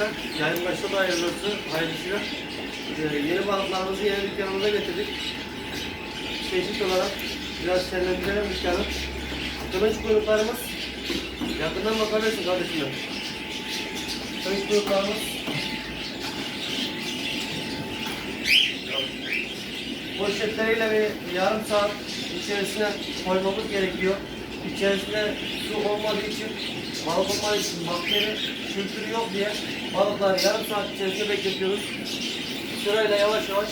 arkadaşlar. Yayın başta da hayırlısı, hayırlısıyla. Ee, yeni balıklarımızı yeni dükkanımıza getirdik. Çeşit olarak biraz şenlendirelim dükkanı. Kılıç kuyruklarımız. Yakından bakabilirsin kardeşim. Kılıç kuyruklarımız. Poşetleriyle bir yarım saat içerisine koymamız gerekiyor. İçerisinde su olmadığı için, balık için bakteri kültürü yok diye balıkları yarım saat içerisinde bekletiyoruz. Sırayla yavaş yavaş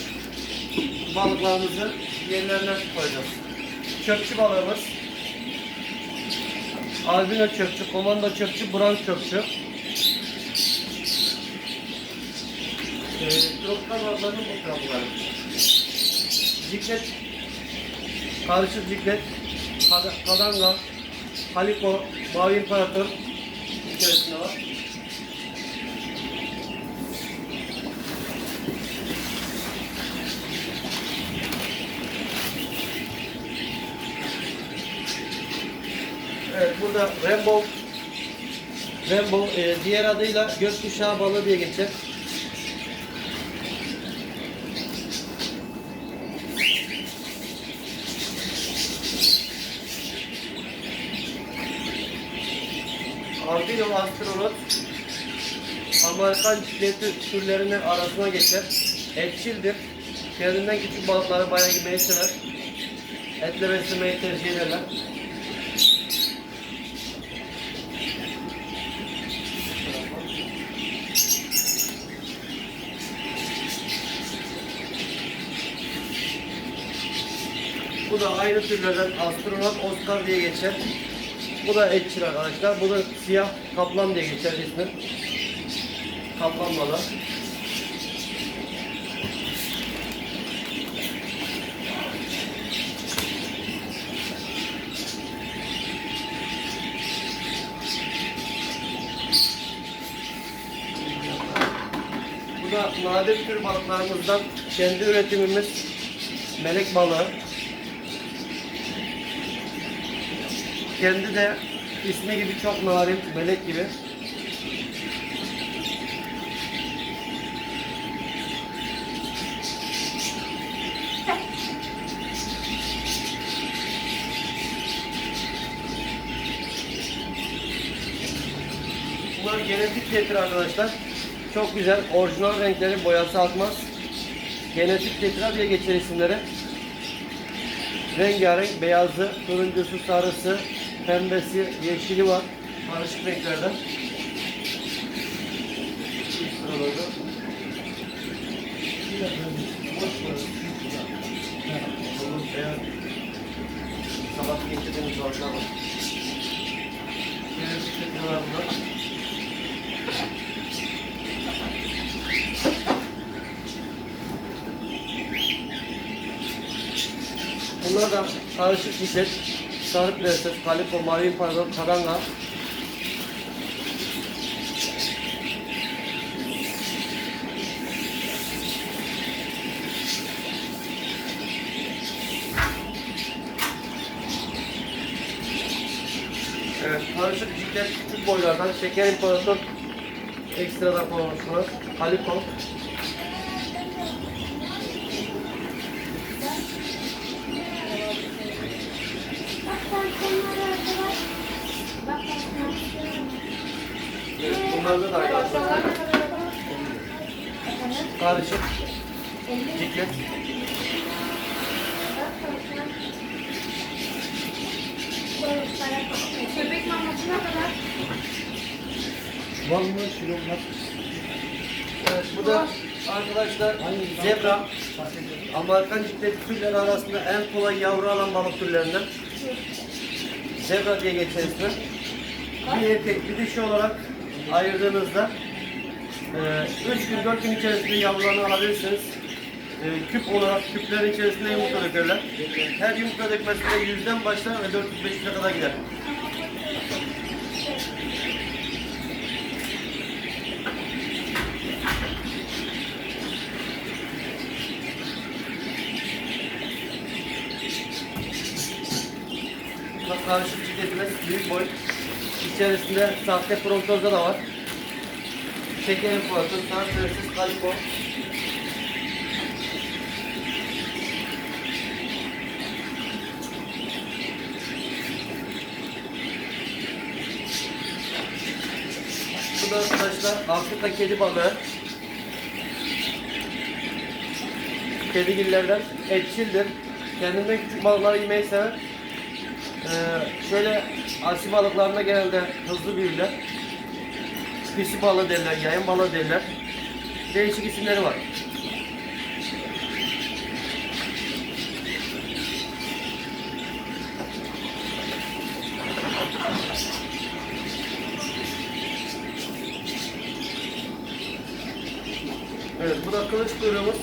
balıklarımızı yerlerine koyacağız. Çöpçü balığımız. Albino çöpçü, komando çöpçü, brown çöpçü. Ee, tropikal balıkların fotoğrafları. Ciklet, karışık ciklet, kad- kadanga, kaliko, mavi imparator içerisinde var. Evet burada Rainbow Rainbow e, diğer adıyla gökkuşağı balığı diye geçer. Albino astronot Amerikan çikleti türlerinin arasına geçer. Etçildir. Kendinden küçük balıkları bayağı yemeyi sever. Etle beslemeyi tercih ederler. Bu da aynı türlerden astronot Oscar diye geçer. Bu da etçil arkadaşlar. Bu da siyah kaplan diye geçer ismi. Kaplan balığı. Bu da nadir tür balıklarımızdan kendi üretimimiz melek balığı. Kendi de ismi gibi çok narin, melek gibi. Bunlar genetik getir arkadaşlar. Çok güzel, orijinal renkleri, boyası atmaz. Genetik tetra diye geçer isimleri. Rengarenk, beyazı, turuncusu, sarısı, pembesi, yeşili var. Karışık renklerden. Sıralarda. Olur, beyaz. Sabah geçirdiğimiz varlar var. Tetralar bunlar. Bunlar da karışık çiçek, sarı prenses, kaliko, mavi imparator, karanga. Evet, karışık ciklet küçük boylardan, şeker imparator ekstradan konulmuşlar. Kaliko. Evet, bunlarda da arkadaşlar. Karışık ciklet. Köpek mamasına kadar. Vallahi kilomlar. Evet, bu da arkadaşlar zebra. Amerikan ciklet türleri arasında en kolay yavru alan balık türlerinden. Zebra diye geçer ismi. Bir erkek bir dişi olarak ayırdığınızda 3 gün 4 gün içerisinde yavrularını alabilirsiniz. E, küp olarak küplerin içerisinde yumurta dökerler. Her yumurta dökmesinde yüzden başlar ve 400-500'e kadar gider. Bak karışık cikletimiz büyük boy. İçerisinde sahte frontoza da var. Şeker importu, transfersiz kaliko. Bu da arkadaşlar Afrika kedi balığı. Kedigillerden etçildir. Kendinden küçük balıkları yemeyi sever. Ee, şöyle asi balıklarına genelde hızlı büyürler. Pisi balığı derler, yayın balığı derler. Değişik isimleri var. Evet, bu da kılıç kuyruğumuz.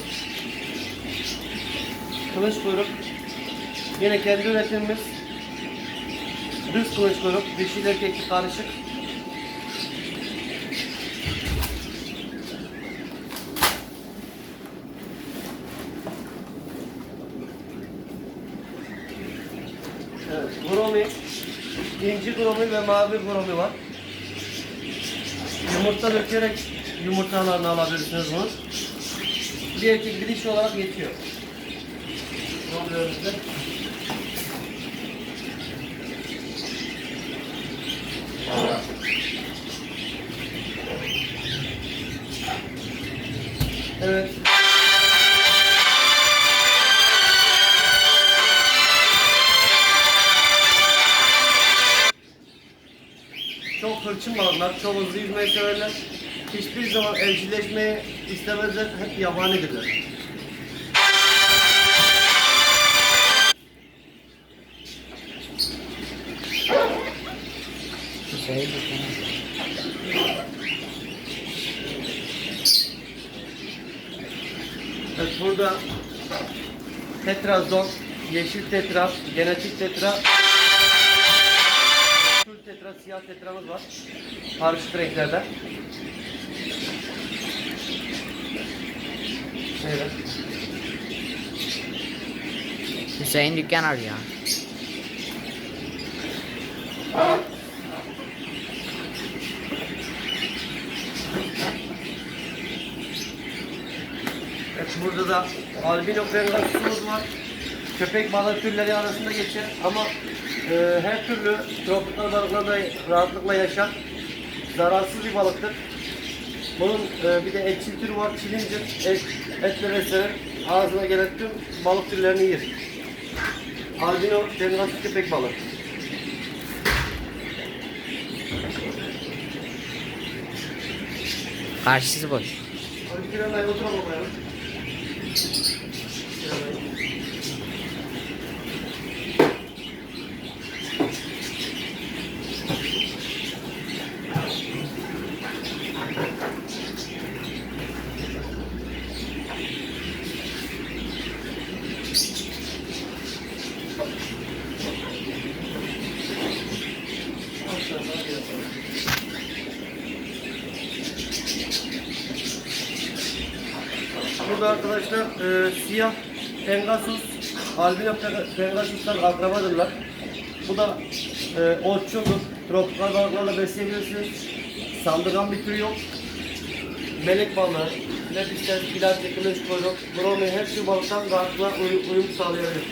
Kılıç kuyruk. Yine kendi üretimimiz. Düz kılıç kuyruk, dişi erkekli karışık. Evet, gromi, inci gromi ve mavi gromi var. Yumurta dökerek yumurtalarını alabilirsiniz bunu. Bir erkek bir olarak yetiyor. Gromilerimizde. Evet. Çok hırçın balıklar, çok hızlı yüzmeyi severler. Hiçbir zaman evcilleşmeyi istemezler, hep yabanidirler. Hüseyin Dükkanı. Evet, burada tetrazon, yeşil tetra, genetik tetra, kül tetra, siyah tetramız var. Karışık renklerde. Evet. Hüseyin Dükkan arıyor. Evet, burada da albino pengasusumuz var. Köpek balığı türleri arasında geçer ama e, her türlü tropikal balıklarda rahatlıkla yaşar. Zararsız bir balıktır. Bunun e, bir de etçil türü var, çilincir. Et, etle beslenir. Ağzına gelen tüm balık türlerini yer. Albino pengasus köpek balığı. Karşısı boş. Hadi Kiranay oturalım bakalım. どうぞ。Arkadaşlar e, siyah Pengasus, albino Pe- Pengasus'tan akrabadırlar. Bu da e, otçuldur. Tropikal balıklarla besleyebilirsiniz. Saldırgan bir tür yok. Melek balığı, lepistes, pilatya, kılıç kuyruk, bromi hepsi balıktan rahatlıkla uy- uyum sağlayabilir.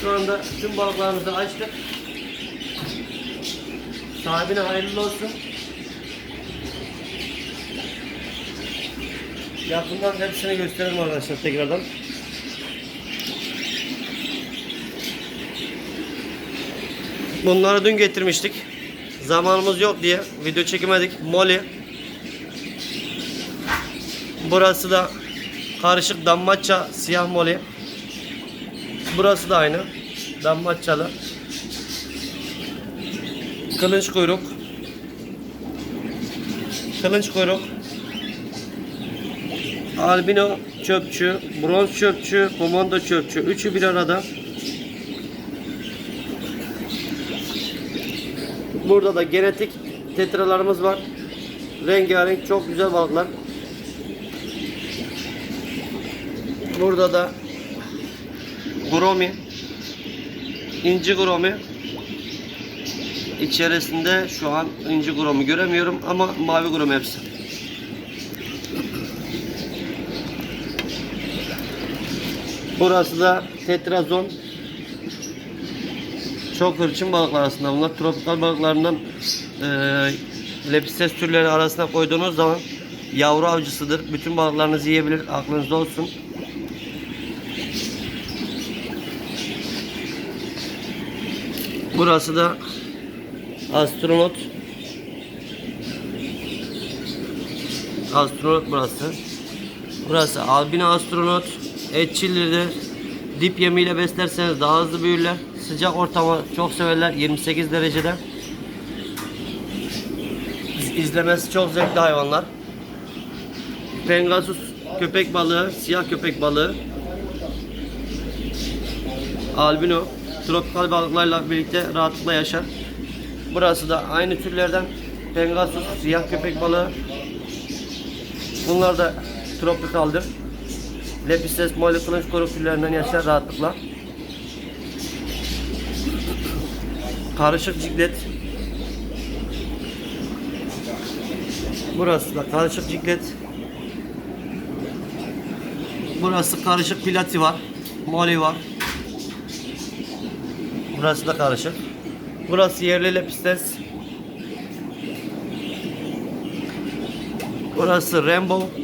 Şu anda tüm balıklarımızı açtık. Sahibine hayırlı olsun. Yakından hepsini gösterelim arkadaşlar tekrardan. Bunları dün getirmiştik. Zamanımız yok diye video çekemedik. Moli. Burası da karışık dammaça siyah moli. Burası da aynı. Dammaçalı. Kılınç kuyruk. Kılınç kuyruk. Albino çöpçü, bronz çöpçü, komando çöpçü. Üçü bir arada. Burada da genetik tetralarımız var. Rengarenk çok güzel balıklar. Burada da Gromi. inci gromi. İçerisinde şu an inci gromi göremiyorum ama mavi gromi hepsi. Burası da tetrazon. Çok hırçın balıklar aslında. Bunlar tropikal balıklarından e, lepistes türleri arasına koyduğunuz zaman yavru avcısıdır. Bütün balıklarınızı yiyebilir. Aklınızda olsun. Burası da astronot. Astronot burası. Burası albino astronot. Etçilleri dip yemiyle beslerseniz daha hızlı büyürler. Sıcak ortamı çok severler. 28 derecede. İz- İzlemesi çok zevkli hayvanlar. Pengasus köpek balığı, siyah köpek balığı. Albino tropikal balıklarla birlikte rahatlıkla yaşar. Burası da aynı türlerden Pengasus siyah köpek balığı. Bunlar da tropikaldır. Lepistes moli kılıç kuyruk türlerinden yaşar rahatlıkla. Karışık ciklet. Burası da karışık ciklet. Burası karışık pilati var. Moli var. Burası da karışık. Burası yerli lepistes. Burası Rainbow.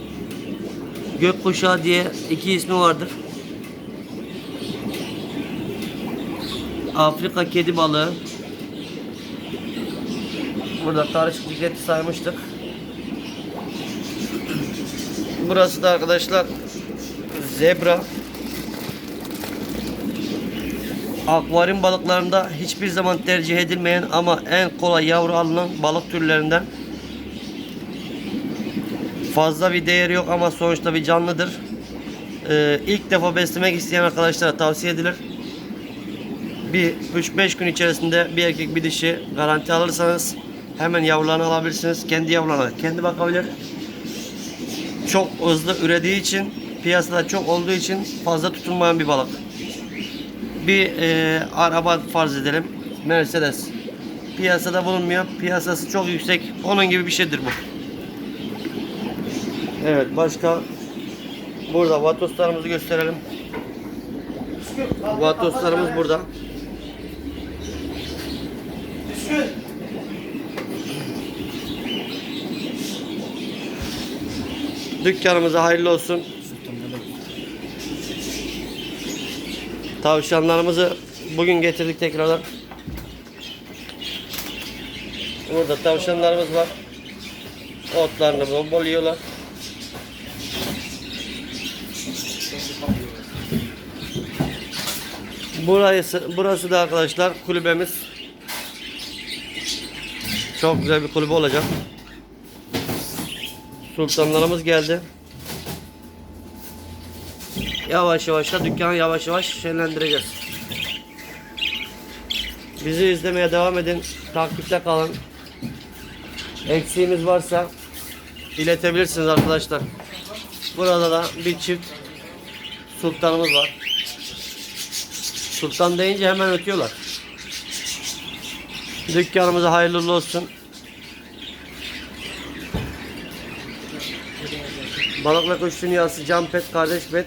Gökkuşağı diye iki ismi vardır. Afrika kedi balığı. Burada karışık cikleti saymıştık. Burası da arkadaşlar zebra. Akvaryum balıklarında hiçbir zaman tercih edilmeyen ama en kolay yavru alınan balık türlerinden. Fazla bir değeri yok ama sonuçta bir canlıdır. Ee, ilk defa beslemek isteyen arkadaşlara tavsiye edilir. Bir 3-5 gün içerisinde bir erkek bir dişi garanti alırsanız hemen yavrularını alabilirsiniz. Kendi yavrularına kendi bakabilir. Çok hızlı ürediği için piyasada çok olduğu için fazla tutulmayan bir balık. Bir e, araba farz edelim. Mercedes. Piyasada bulunmuyor. Piyasası çok yüksek. Onun gibi bir şeydir bu. Evet başka burada vatoslarımızı gösterelim. Vatoslarımız burada. Dükkanımıza hayırlı olsun. Tavşanlarımızı bugün getirdik tekrardan. Burada tavşanlarımız var. Otlarını bol bol yiyorlar. Burası, burası da arkadaşlar kulübemiz. Çok güzel bir kulübe olacak. Sultanlarımız geldi. Yavaş yavaş da dükkanı yavaş yavaş şenlendireceğiz. Bizi izlemeye devam edin. Takipte kalın. Eksiğimiz varsa iletebilirsiniz arkadaşlar. Burada da bir çift sultanımız var. Sultan deyince hemen ötüyorlar. Dükkanımıza hayırlı olsun. Balık ve Kuş Dünyası Can Pet Kardeş Pet